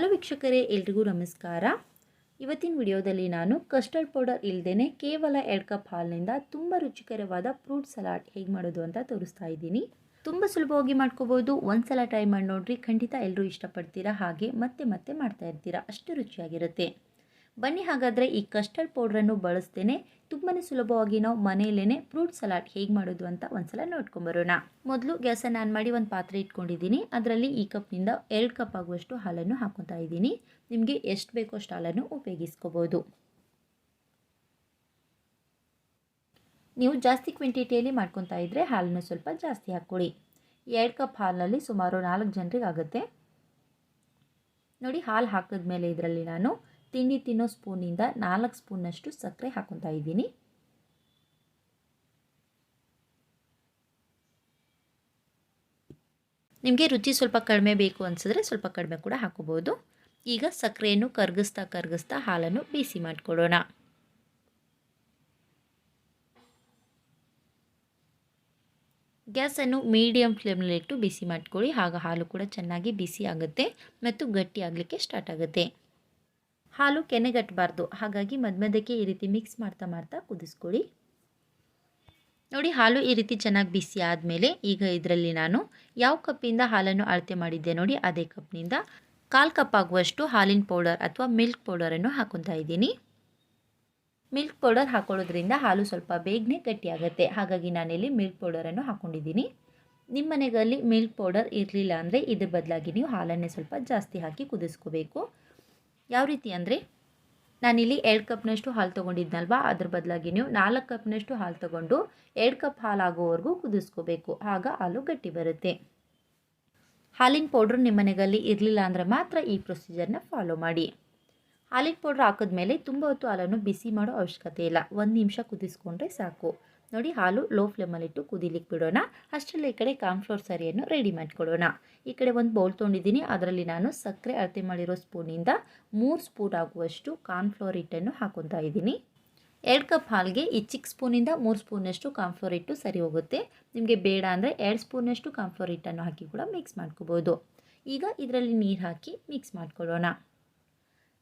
Hello ವೀಕ್ಷಕರೇ, ಎಲ್ರಿಗೂ ನಮಸ್ಕಾರ. ಇವತ್ತಿನ ವಿಡಿಯೋದಲ್ಲಿ ನಾನು ಕಸ್ಟರ್ಡ್ ಪೌಡರ್ ಇಲ್ಲದೇ ಕೇವಲ ಎರಡು ಕಪ್ ಹಾಲಿನಿಂದ ತುಂಬ ರುಚಿಕರವಾದ ಫ್ರೂಟ್ ಸಲಾಡ್ ಹೇಗೆ ಮಾಡೋದು ಅಂತ ತೋರಿಸ್ತಾ ಇದ್ದೀನಿ. ತುಂಬ ಸುಲಭವಾಗಿ ಮಾಡ್ಕೋಬೋದು. ಒಂದು ಸಲ ಟ್ರೈ ಮಾಡಿ ನೋಡಿರಿ, ಖಂಡಿತ ಎಲ್ಲರೂ ಇಷ್ಟಪಡ್ತೀರಾ? ಹಾಗೆ ಮತ್ತೆ ಮತ್ತೆ ಮಾಡ್ತಾ ಇರ್ತೀರಾ? ಅಷ್ಟು ರುಚಿಯಾಗಿರುತ್ತೆ. ಬನ್ನಿ ಹಾಗಾದರೆ ಈ ಕಸ್ಟರ್ಡ್ ಪೌಡ್ರನ್ನು ಬಳಸ್ತೇನೆ. ತುಂಬಾ ಸುಲಭವಾಗಿ ನಾವು ಮನೆಯಲ್ಲೇ ಫ್ರೂಟ್ ಸಲಾಡ್ ಹೇಗೆ ಮಾಡೋದು ಅಂತ ಒಂದ್ಸಲ ನೋಡ್ಕೊಂಬರೋಣ. ಮೊದಲು ಗ್ಯಾಸನ್ನು ಆನ್ ಮಾಡಿ ಒಂದು ಪಾತ್ರೆ ಇಟ್ಕೊಂಡಿದ್ದೀನಿ. ಅದರಲ್ಲಿ ಈ ಕಪ್ನಿಂದ ಎರಡು ಕಪ್ ಆಗುವಷ್ಟು ಹಾಲನ್ನು ಹಾಕೊತಾ ಇದ್ದೀನಿ. ನಿಮಗೆ ಎಷ್ಟು ಬೇಕೋ ಅಷ್ಟು ಹಾಲನ್ನು ಉಪಯೋಗಿಸ್ಕೋಬೋದು. ನೀವು ಜಾಸ್ತಿ ಕ್ವಿಂಟಿಟಿಯಲ್ಲಿ ಮಾಡ್ಕೊತಾ ಇದ್ದರೆ ಹಾಲನ್ನು ಸ್ವಲ್ಪ ಜಾಸ್ತಿ ಹಾಕ್ಕೊಳ್ಳಿ ಎರಡು ಕಪ್ ಹಾಲಿನಲ್ಲಿ ಸುಮಾರು ನಾಲ್ಕು ಜನರಿಗೆ ಆಗುತ್ತೆ ನೋಡಿ ಹಾಲು ಹಾಕಿದ್ಮೇಲೆ ಇದರಲ್ಲಿ ನಾನು ತಿಂಡಿ ತಿನ್ನೋ ಸ್ಪೂನಿಂದ ನಾಲ್ಕು ಸ್ಪೂನಷ್ಟು ಸಕ್ಕರೆ ಹಾಕೊತಾ ಇದ್ದೀನಿ. ನಿಮಗೆ ರುಚಿ ಸ್ವಲ್ಪ ಕಡಿಮೆ ಬೇಕು ಅನಿಸಿದ್ರೆ ಸ್ವಲ್ಪ ಕಡಿಮೆ ಕೂಡ ಹಾಕೋಬೋದು ಈಗ ಸಕ್ಕರೆಯನ್ನು ಕರಗಿಸ್ತಾ ಕರಗಿಸ್ತಾ ಹಾಲನ್ನು ಬಿಸಿ ಮಾಡಿಕೊಡೋಣ ಗ್ಯಾಸನ್ನು ಮೀಡಿಯಮ್ ಫ್ಲೇಮ್ನಲ್ಲಿಟ್ಟು ಬಿಸಿ ಮಾಡ್ಕೊಳ್ಳಿ. ಆಗ ಹಾಲು ಕೂಡ ಚೆನ್ನಾಗಿ ಬಿಸಿ ಆಗುತ್ತೆ ಮತ್ತು ಗಟ್ಟಿ ಆಗಲಿಕ್ಕೆ ಸ್ಟಾರ್ಟ್ ಆಗುತ್ತೆ. ಹಾಲು ಕೆನೆಗಟ್ಟಬಾರ್ದು ಹಾಗಾಗಿ ಮಧ್ಯಮಧ್ಯಕ್ಕೆ ಈ ರೀತಿ ಮಿಕ್ಸ್ ಮಾಡ್ತಾ ಮಾಡ್ತಾ ಕುದಿಸ್ಕೊಳ್ಳಿ. ನೋಡಿ ಹಾಲು ಈ ರೀತಿ ಚೆನ್ನಾಗಿ ಬಿಸಿ ಆದಮೇಲೆ ಈಗ ಇದರಲ್ಲಿ ನಾನು ಯಾವ ಕಪ್ಪಿಂದ ಹಾಲನ್ನು ಅಳತೆ ಮಾಡಿದ್ದೆ ನೋಡಿ ಅದೇ ಕಪ್ನಿಂದ ಕಾಲು ಕಪ್ ಆಗುವಷ್ಟು ಹಾಲಿನ ಪೌಡರ್ ಅಥವಾ ಮಿಲ್ಕ್ ಪೌಡರನ್ನು ಹಾಕೊತಾ ಇದ್ದೀನಿ. ಮಿಲ್ಕ್ ಪೌಡರ್ ಹಾಕೊಳ್ಳೋದ್ರಿಂದ ಹಾಲು ಸ್ವಲ್ಪ ಬೇಗನೆ ಗಟ್ಟಿಯಾಗುತ್ತೆ. ಹಾಗಾಗಿ ನಾನಿಲ್ಲಿ ಮಿಲ್ಕ್ ಪೌಡರನ್ನು ಹಾಕ್ಕೊಂಡಿದ್ದೀನಿ ನಿಮ್ಮ ಮನೆಗಳಲ್ಲಿ ಮಿಲ್ಕ್ ಪೌಡರ್ ಇರಲಿಲ್ಲ ಅಂದರೆ ಇದ್ರ ಬದಲಾಗಿ ನೀವು ಹಾಲನ್ನೇ ಸ್ವಲ್ಪ ಜಾಸ್ತಿ ಹಾಕಿ ಕುದಿಸ್ಕೋಬೇಕು. ಯಾವ ರೀತಿ ಅಂದರೆ? ನಾನಿಲ್ಲಿ ಎರಡು ಕಪ್ನಷ್ಟು ಹಾಲು ತೊಗೊಂಡಿದ್ನಲ್ವ? ಅದ್ರ ಬದಲಾಗಿ ನೀವು ನಾಲ್ಕು ಕಪ್ನಷ್ಟು ಹಾಲು ತೊಗೊಂಡು ಎರಡು ಕಪ್ ಹಾಲು ಆಗೋವರೆಗೂ ಕುದಿಸ್ಕೋಬೇಕು. ಆಗ ಹಾಲು ಗಟ್ಟಿ ಬರುತ್ತೆ. ಹಾಲಿನ ಪೌಡ್ರ್ ನಿಮ್ಮ ಮನೆಯಲ್ಲಿ ಇರಲಿಲ್ಲ ಅಂದರೆ ಮಾತ್ರ ಈ ಪ್ರೊಸೀಜರ್ನ ಫಾಲೋ ಮಾಡಿ. ಹಾಲಿನ ಪೌಡ್ರ್ ಹಾಕಿದ್ಮೇಲೆ ತುಂಬ ಹೊತ್ತು ಹಾಲನ್ನು ಬಿಸಿ ಮಾಡೋ ಅವಶ್ಯಕತೆ ಇಲ್ಲ. ಒಂದು ನಿಮಿಷ ಕುದಿಸ್ಕೊಂಡ್ರೆ ಸಾಕು. ನೋಡಿ ಹಾಲು ಲೋ ಫ್ಲೇಮಲ್ಲಿಟ್ಟು ಕುದಿಲಿಕ್ಕೆ ಬಿಡೋಣ. ಅಷ್ಟರಲ್ಲಿ ಈ ಕಡೆ ಕಾನ್ಫ್ಲೋರ್ ಸರಿಯನ್ನು ರೆಡಿ ಮಾಡ್ಕೊಳ್ಳೋಣ. ಈ ಕಡೆ ಒಂದು ಬೌಲ್ ತೊಗೊಂಡಿದ್ದೀನಿ. ಅದರಲ್ಲಿ ನಾನು ಸಕ್ಕರೆ ಅಳತೆ ಮಾಡಿರೋ ಸ್ಪೂನಿಂದ ಮೂರು ಸ್ಪೂನ್ ಆಗುವಷ್ಟು ಕಾನ್ಫ್ಲೋರ್ ಹಿಟ್ಟನ್ನು ಹಾಕೊತಾ ಇದ್ದೀನಿ. ಎರಡು ಕಪ್ ಹಾಲಿಗೆ ಈ ಚಿಕ್ಕ ಸ್ಪೂನಿಂದ ಮೂರು ಸ್ಪೂನಷ್ಟು ಕಾನ್ಫ್ಲೋರ್ ಹಿಟ್ಟು ಸರಿ ಹೋಗುತ್ತೆ. ನಿಮಗೆ ಬೇಡ ಅಂದರೆ ಎರಡು ಸ್ಪೂನಷ್ಟು ಕಾನ್ಫ್ಲೋರ್ ಹಿಟ್ಟನ್ನು ಹಾಕಿ ಕೂಡ ಮಿಕ್ಸ್ ಮಾಡ್ಕೋಬೋದು. ಈಗ ಇದರಲ್ಲಿ ನೀರು ಹಾಕಿ ಮಿಕ್ಸ್ ಮಾಡ್ಕೊಳ್ಳೋಣ.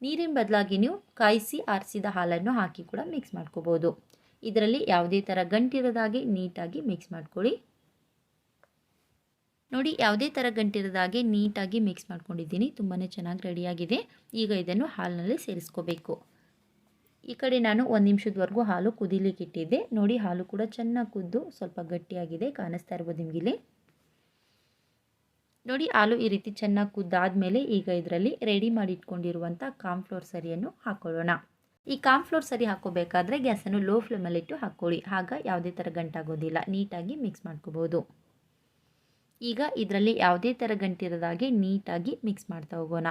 ನೀರಿನ ಬದಲಾಗಿ ನೀವು ಕಾಯಿಸಿ ಆರಿಸಿದ ಹಾಲನ್ನು ಹಾಕಿ ಕೂಡ ಮಿಕ್ಸ್ ಮಾಡ್ಕೋಬೋದು. ಇದರಲ್ಲಿ ಯಾವುದೇ ಥರ ಗಂಟಿರೋದಾಗೆ ನೀಟಾಗಿ ಮಿಕ್ಸ್ ಮಾಡ್ಕೊಳ್ಳಿ. ನೋಡಿ, ಯಾವುದೇ ಥರ ಗಂಟಿರೋದಾಗೆ ನೀಟಾಗಿ ಮಿಕ್ಸ್ ಮಾಡ್ಕೊಂಡಿದ್ದೀನಿ. ತುಂಬಾ ಚೆನ್ನಾಗಿ ರೆಡಿಯಾಗಿದೆ ಈಗ ಇದನ್ನು ಹಾಲಿನಲ್ಲಿ ಸೇರಿಸ್ಕೋಬೇಕು. ಈ ಕಡೆ ನಾನು ಒಂದು ನಿಮಿಷದವರೆಗೂ ಹಾಲು ಕುದಿಲಿಕ್ಕೆ ಇಟ್ಟಿದ್ದೆ. ನೋಡಿ, ಹಾಲು ಕೂಡ ಚೆನ್ನಾಗಿ ಕುದ್ದು ಸ್ವಲ್ಪ ಗಟ್ಟಿಯಾಗಿದೆ, ಕಾಣಿಸ್ತಾ ಇರ್ಬೋದು ನಿಮಗಿಲ್ಲಿ. ನೋಡಿ, ಹಾಲು ಈ ರೀತಿ ಚೆನ್ನಾಗಿ ಕುದ್ದಾದ ಮೇಲೆ ಈಗ ಇದರಲ್ಲಿ ರೆಡಿ ಮಾಡಿ ಇಟ್ಕೊಂಡಿರುವಂಥ ಕಾಮ್ಫ್ಲೋರ್ ಸರಿಯನ್ನು ಹಾಕೊಳ್ಳೋಣ. ಈ ಕಾನ್ಫ್ಲೋರ್ ಸರಿ ಹಾಕೋಬೇಕಾದ್ರೆ ಗ್ಯಾಸನ್ನು ಲೋ ಫ್ಲೇಮಲ್ಲಿಟ್ಟು ಹಾಕ್ಕೊಳ್ಳಿ. ಆಗ ಯಾವುದೇ ಥರ ಗಂಟಾಗೋದಿಲ್ಲ ನೀಟಾಗಿ ಮಿಕ್ಸ್ ಮಾಡ್ಕೋಬೋದು ಈಗ ಇದರಲ್ಲಿ ಯಾವುದೇ ಥರ ಗಂಟಿರೋದಾಗೆ ನೀಟಾಗಿ ಮಿಕ್ಸ್ ಮಾಡ್ತಾ ಹೋಗೋಣ.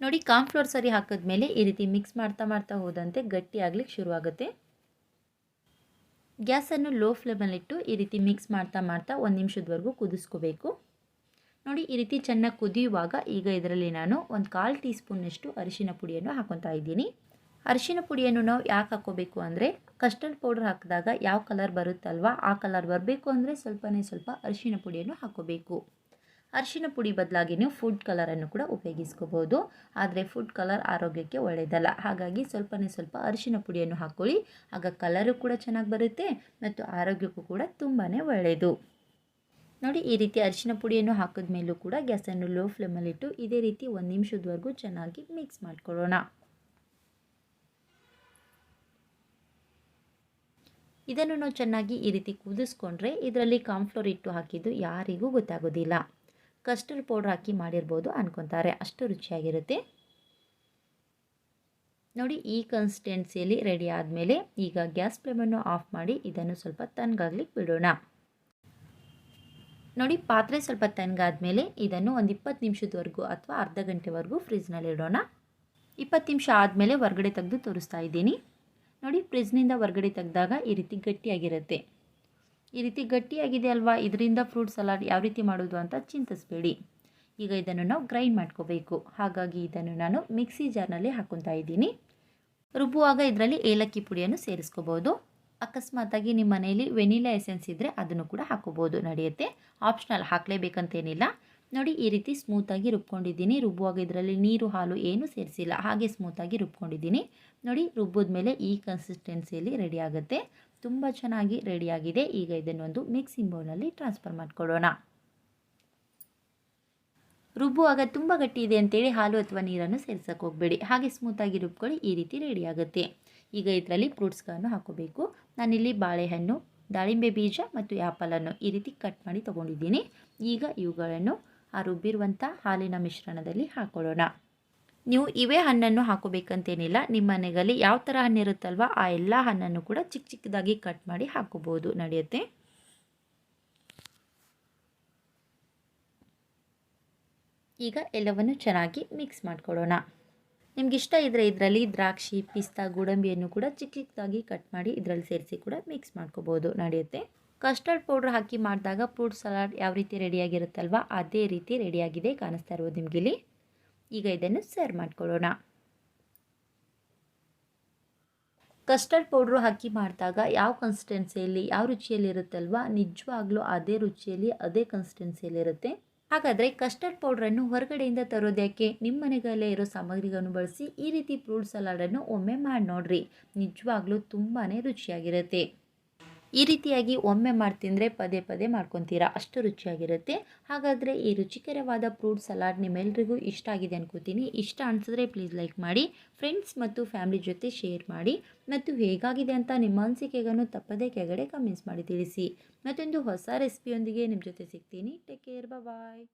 ನೋಡಿ ಕಾನ್ಫ್ಲೋರ್ ಸರಿ ಹಾಕಿದ್ಮೇಲೆ ಈ ರೀತಿ ಮಿಕ್ಸ್ ಮಾಡ್ತಾ ಮಾಡ್ತಾ ಹೋದಂತೆ ಗಟ್ಟಿ ಆಗ್ಲಿಕ್ಕೆ ಶುರುವಾಗುತ್ತೆ. ಗ್ಯಾಸನ್ನು ಲೋ ಫ್ಲೇಮಲ್ಲಿಟ್ಟು ಈ ರೀತಿ ಮಿಕ್ಸ್ ಮಾಡ್ತಾ ಮಾಡ್ತಾ ಒಂದು ನಿಮಿಷದವರೆಗೂ ಕುದಿಸ್ಕೋಬೇಕು. ನೋಡಿ, ಈ ರೀತಿ ಚೆನ್ನಾಗಿ ಕುದಿಯುವಾಗ ಈಗ ಇದರಲ್ಲಿ ನಾನು ಒಂದು ಕಾಲು ಟೀ ಸ್ಪೂನ್ನಷ್ಟು ಅರಿಶಿನ ಪುಡಿಯನ್ನು ಹಾಕೊತಾ ಇದ್ದೀನಿ. ಅರಿಶಿನ ಪುಡಿಯನ್ನು ನಾವು ಯಾಕೆ ಹಾಕೋಬೇಕು ಅಂದರೆ, ಕಸ್ಟರ್ಡ್ ಪೌಡರ್ ಹಾಕಿದಾಗ ಯಾವ ಕಲರ್ ಬರುತ್ತಲ್ವ, ಆ ಕಲರ್ ಬರಬೇಕು ಅಂದರೆ ಸ್ವಲ್ಪನೇ ಸ್ವಲ್ಪ ಅರಿಶಿನ ಪುಡಿಯನ್ನು ಹಾಕೋಬೇಕು. ಅರಿಶಿನ ಪುಡಿ ಬದಲಾಗಿ ನೀವು ಫುಡ್ ಕಲರನ್ನು ಕೂಡ ಉಪಯೋಗಿಸ್ಕೋಬೋದು. ಆದರೆ ಫುಡ್ ಕಲರ್ ಆರೋಗ್ಯಕ್ಕೆ ಒಳ್ಳೆಯದಲ್ಲ ಹಾಗಾಗಿ ಸ್ವಲ್ಪನೇ ಸ್ವಲ್ಪ ಅರಿಶಿನ ಪುಡಿಯನ್ನು ಹಾಕ್ಕೊಳ್ಳಿ ಆಗ ಕಲರು ಕೂಡ ಚೆನ್ನಾಗಿ ಬರುತ್ತೆ, ಮತ್ತು ಆರೋಗ್ಯಕ್ಕೂ ಕೂಡ ತುಂಬಾ ಒಳ್ಳೆಯದು ನೋಡಿ, ಈ ರೀತಿ ಅರಿಶಿನ ಪುಡಿಯನ್ನು ಹಾಕಿದ ಮೇಲೂ ಕೂಡ ಗ್ಯಾಸನ್ನು ಲೋ ಫ್ಲೇಮಲ್ಲಿಟ್ಟು ಇದೇ ರೀತಿ ಒಂದು ನಿಮಿಷದವರೆಗೂ ಚೆನ್ನಾಗಿ ಮಿಕ್ಸ್ ಮಾಡ್ಕೊಳ್ಳೋಣ. ಇದನ್ನು ನಾವು ಚೆನ್ನಾಗಿ ಈ ರೀತಿ ಕುದಿಸ್ಕೊಂಡ್ರೆ ಇದರಲ್ಲಿ ಕಾಂಫ್ಲೋರ್ ಇಟ್ಟು ಹಾಕಿದ್ದು ಯಾರಿಗೂ ಗೊತ್ತಾಗೋದಿಲ್ಲ. ಕಸ್ಟರ್ಡ್ ಪೌಡ್ರ್ ಹಾಕಿ ಮಾಡಿರ್ಬೋದು ಅನ್ಕೊತಾರೆ, ಅಷ್ಟು ರುಚಿಯಾಗಿರುತ್ತೆ. ನೋಡಿ, ಈ ಕನ್ಸಿಸ್ಟೆನ್ಸಿಯಲ್ಲಿ ರೆಡಿ ಆದಮೇಲೆ ಈಗ ಗ್ಯಾಸ್ ಫ್ಲೇಮನ್ನು ಆಫ್ ಮಾಡಿ ಇದನ್ನು ಸ್ವಲ್ಪ ತಣ್ಣಗಾಗ್ಲಿಕ್ಕೆ ಬಿಡೋಣ. ನೋಡಿ, ಪಾತ್ರೆ ಸ್ವಲ್ಪ ತಣ್ಣಗಾದ್ಮೇಲೆ ಇದನ್ನು ಒಂದು ಇಪ್ಪತ್ತು ನಿಮಿಷದವರೆಗೂ ಅಥವಾ ಅರ್ಧ ಗಂಟೆವರೆಗೂ ಫ್ರಿಜ್ನಲ್ಲಿ ಇಡೋಣ. ಇಪ್ಪತ್ತು ನಿಮಿಷ ಆದಮೇಲೆ ಹೊರಗಡೆ ತೆಗೆದು ತೋರಿಸ್ತಾ ಇದ್ದೀನಿ. ನೋಡಿ, ಫ್ರಿಜ್ನಿಂದ ಹೊರಗಡೆ ತೆಗೆದಾಗ ಈ ರೀತಿ ಗಟ್ಟಿಯಾಗಿರುತ್ತೆ. ಈ ರೀತಿ ಗಟ್ಟಿಯಾಗಿದೆ ಅಲ್ವಾ? ಇದರಿಂದ ಫ್ರೂಟ್ ಸಲಾಡ್ ಯಾವ ರೀತಿ ಮಾಡೋದು ಅಂತ ಚಿಂತಿಸಬೇಡಿ. ಈಗ ಇದನ್ನು ನಾವು ಗ್ರೈಂಡ್ ಮಾಡ್ಕೋಬೇಕು. ಹಾಗಾಗಿ ಇದನ್ನು ನಾನು ಮಿಕ್ಸಿ ಜಾರ್ನಲ್ಲಿ ಹಾಕೊತಾ ಇದ್ದೀನಿ. ರುಬ್ಬುವಾಗ ಇದರಲ್ಲಿ ಏಲಕ್ಕಿ ಪುಡಿಯನ್ನು ಸೇರಿಸ್ಕೋಬೋದು. ಅಕಸ್ಮಾತಾಗಿ ನಿಮ್ಮ ಮನೆಯಲ್ಲಿ ವೆನಿಲಾ ಎಸೆನ್ಸ್ ಇದ್ದರೆ ಅದನ್ನು ಕೂಡ ಹಾಕೋಬೋದು. ನಡೆಯುತ್ತೆ. ಆಪ್ಷನಲ್ ಹಾಕಲೇಬೇಕಂತೇನಿಲ್ಲ. ನೋಡಿ, ಈ ರೀತಿ ಸ್ಮೂತಾಗಿ ರುಬ್ಕೊಂಡಿದ್ದೀನಿ. ರುಬ್ಬುವಾಗ ಇದರಲ್ಲಿ ನೀರು, ಹಾಲು ಏನೂ ಸೇರಿಸಿಲ್ಲ. ಹಾಗೆ ಸ್ಮೂತಾಗಿ ರುಬ್ಕೊಂಡಿದ್ದೀನಿ. ನೋಡಿ ರುಬ್ಬಿದ ಮೇಲೆ ಈ ಕನ್ಸಿಸ್ಟೆನ್ಸಿಯಲ್ಲಿ ರೆಡಿ ಆಗುತ್ತೆ. ತುಂಬ ಚೆನ್ನಾಗಿ ರೆಡಿಯಾಗಿದೆ ಈಗ ಇದನ್ನೊಂದು ಮಿಕ್ಸಿಂಗ್ ಬೌಲಲ್ಲಿ ಟ್ರಾನ್ಸ್ಫರ್ ಮಾಡಿಕೊಡೋಣ ರುಬ್ಬುವಾಗ ತುಂಬ ಗಟ್ಟಿ ಇದೆ ಅಂತೇಳಿ ಹಾಲು ಅಥವಾ ನೀರನ್ನು ಸೇರ್ಸಕ್ಕೆ ಹೋಗಬೇಡಿ. ಹಾಗೆ ಸ್ಮೂತಾಗಿ ರುಬ್ಕೊಳ್ಳಿ, ಈ ರೀತಿ ರೆಡಿ ಆಗುತ್ತೆ. ಈಗ ಇದರಲ್ಲಿ ಫ್ರೂಟ್ಸ್ಗಳನ್ನು ಹಾಕೋಬೇಕು. ನಾನಿಲ್ಲಿ ಬಾಳೆಹಣ್ಣು, ದಾಳಿಂಬೆ ಬೀಜ ಮತ್ತು ಆ್ಯಪಲನ್ನು ಈ ರೀತಿ ಕಟ್ ಮಾಡಿ ತೊಗೊಂಡಿದ್ದೀನಿ. ಈಗ ಇವುಗಳನ್ನು ಆ ರುಬ್ಬಿರುವಂಥ ಹಾಲಿನ ಮಿಶ್ರಣದಲ್ಲಿ ಹಾಕೊಳ್ಳೋಣ. ನೀವು ಇವೇ ಹಣ್ಣನ್ನು ಹಾಕೋಬೇಕಂತೇನಿಲ್ಲ. ನಿಮ್ಮ ಮನೆಯಲ್ಲಿ ಯಾವ ಥರ ಹಣ್ಣು ಇರುತ್ತಲ್ವ ಆ ಎಲ್ಲ ಹಣ್ಣನ್ನು ಕೂಡ ಚಿಕ್ಕ ಚಿಕ್ಕದಾಗಿ ಕಟ್ ಮಾಡಿ ಹಾಕೋಬೋದು. ನಡೆಯುತ್ತೆ. ಈಗ ಎಲ್ಲವನ್ನು ಚೆನ್ನಾಗಿ ಮಿಕ್ಸ್ ಮಾಡ್ಕೊಳ್ಳೋಣ. ನಿಮ್ಗೆ ಇಷ್ಟ ಇದ್ದರೆ ಇದರಲ್ಲಿ ದ್ರಾಕ್ಷಿ, ಪಿಸ್ತಾ, ಗೋಡಂಬಿಯನ್ನು ಕೂಡ ಚಿಕ್ಕ ಚಿಕ್ಕದಾಗಿ ಕಟ್ ಮಾಡಿ ಇದರಲ್ಲಿ ಸೇರಿಸಿ ಕೂಡ ಮಿಕ್ಸ್ ಮಾಡ್ಕೋಬೋದು, ನಡೆಯುತ್ತೆ. ಕಸ್ಟರ್ಡ್ ಪೌಡ್ರ್ ಹಾಕಿ ಮಾಡಿದಾಗ ಫ್ರೂಟ್ ಸಲಾಡ್ ಯಾವ ರೀತಿ ರೆಡಿಯಾಗಿರುತ್ತಲ್ವ, ಅದೇ ರೀತಿ ರೆಡಿಯಾಗಿದೆ ಕಾಣಿಸ್ತಾ ಇರ್ಬೋದು ನಿಮಗಿಲ್ಲಿ ಈಗ ಇದನ್ನು ಸರ್ವ್ ಮಾಡ್ಕೊಳ್ಳೋಣ. ಕಸ್ಟರ್ಡ್ ಪೌಡ್ರು ಹಾಕಿ ಮಾಡಿದಾಗ ಯಾವ ಕನ್ಸಿಸ್ಟೆನ್ಸಿಯಲ್ಲಿ ಯಾವ ರುಚಿಯಲ್ಲಿ ಇರುತ್ತಲ್ವ, ನಿಜವಾಗ್ಲೂ ಅದೇ ರುಚಿಯಲ್ಲಿ, ಅದೇ ಕನ್ಸಿಸ್ಟೆನ್ಸಿಯಲ್ಲಿ ಇರುತ್ತೆ. ಹಾಗಾದರೆ ಕಸ್ಟರ್ಡ್ ಪೌಡ್ರನ್ನು ಹೊರಗಡೆಯಿಂದ ತರೋದಕ್ಕೆ ನಿಮ್ಮ ಮನೆಗಲ್ಲೇ ಇರೋ ಸಾಮಗ್ರಿಗಳನ್ನು ಬಳಸಿ ಈ ರೀತಿ ಫ್ರೂಟ್ ಸಲಾಡನ್ನು ಒಮ್ಮೆ ಮಾಡಿ ನೋಡ್ರಿ. ನಿಜವಾಗ್ಲೂ ತುಂಬಾ ರುಚಿಯಾಗಿರುತ್ತೆ. ಈ ರೀತಿಯಾಗಿ ಒಮ್ಮೆ ಮಾಡ್ತಿಂದರೆ ಪದೇ ಪದೇ ಮಾಡ್ಕೊತೀರಾ? ಅಷ್ಟು ರುಚಿಯಾಗಿರುತ್ತೆ. ಹಾಗಾದರೆ ಈ ರುಚಿಕರವಾದ ಫ್ರೂಟ್ ಸಲಾಡ್ ನಿಮ್ಮೆಲ್ರಿಗೂ ಇಷ್ಟ ಆಗಿದೆ ಅನ್ಕೋತೀನಿ. ಇಷ್ಟ ಅನಿಸಿದ್ರೆ ಪ್ಲೀಸ್ ಲೈಕ್ ಮಾಡಿ, ಫ್ರೆಂಡ್ಸ್ ಮತ್ತು ಫ್ಯಾಮಿಲಿ ಜೊತೆ ಶೇರ್ ಮಾಡಿ, ಮತ್ತು ಹೇಗಾಗಿದೆ ಅಂತ ನಿಮ್ಮ ಅನಿಸಿಕೆಗಳನ್ನು ತಪ್ಪದೇ ಕೆಳಗಡೆ ಕಮೆಂಟ್ಸ್ ಮಾಡಿ ತಿಳಿಸಿ. ಮತ್ತೊಂದು ಹೊಸ ರೆಸಿಪಿಯೊಂದಿಗೆ ನಿಮ್ಮ ಜೊತೆ ಸಿಗ್ತೀನಿ. Take care bye